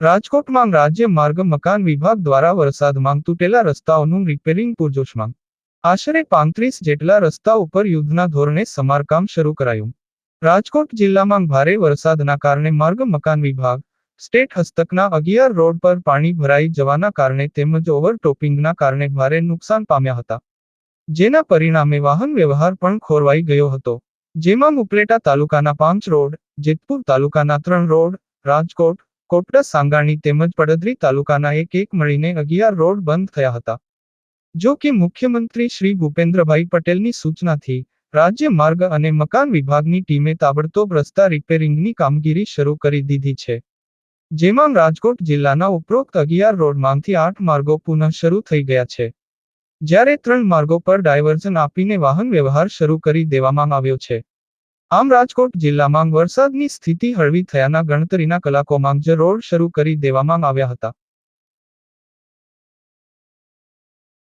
રાજકોટમાં રાજ્ય માર્ગ મકાન વિભાગ દ્વારા વરસાદમાં તૂટેલા રસ્તાઓનું રિપેરિંગ પૂરજોશમાં. આશરે પાંત્રીસ જેટલા રસ્તા ઉપર યુદ્ધના ધોરણે સમારકામ શરૂ કરાયું. રાજકોટ જિલ્લામાં ભારે વરસાદના કારણે માર્ગ મકાન વિભાગ, સ્ટેટ હસ્તકના અગિયાર રોડ પર પાણી ભરાઈ જવાના કારણે તેમજ ઓવરટોપિંગના કારણે ભારે નુકસાન પામ્યા હતા. જેના પરિણામે વાહન વ્યવહાર પણ ખોરવાઈ ગયો હતો. જેમાં ઉપલેટા તાલુકાના પાંચ રોડ, જેતપુર તાલુકાના ત્રણ રોડ, રાજકોટ કોટડા સાંગાણી તેમજ પડદરી તાલુકાના એક એક મળીને અગિયાર રોડ બંધ થયા હતા. જો કે મુખ્યમંત્રી શ્રી ભૂપેન્દ્રભાઈ પટેલની સૂચનાથી રાજ્ય માર્ગ અને મકાન વિભાગની ટીમે તાબડતોબ રસ્તા રિપેરિંગની કામગીરી શરૂ કરી દીધી છે. જેમાં રાજકોટ જિલ્લાના ઉપરોક્ત અગિયાર રોડમાંથી આઠ માર્ગો પુનઃ શરૂ થઈ ગયા છે. જ્યારે ત્રણ માર્ગો પર ડાયવર્ઝન આપીને વાહન વ્યવહાર શરૂ કરી દેવામાં આવ્યો છે. આમ રાજકોટ જિલ્લામાં વરસાદની સ્થિતિ હળવી થયાના ગણતરીના કલાકોમાં જ રોડ શરૂ કરી દેવામાં આવ્યા હતા.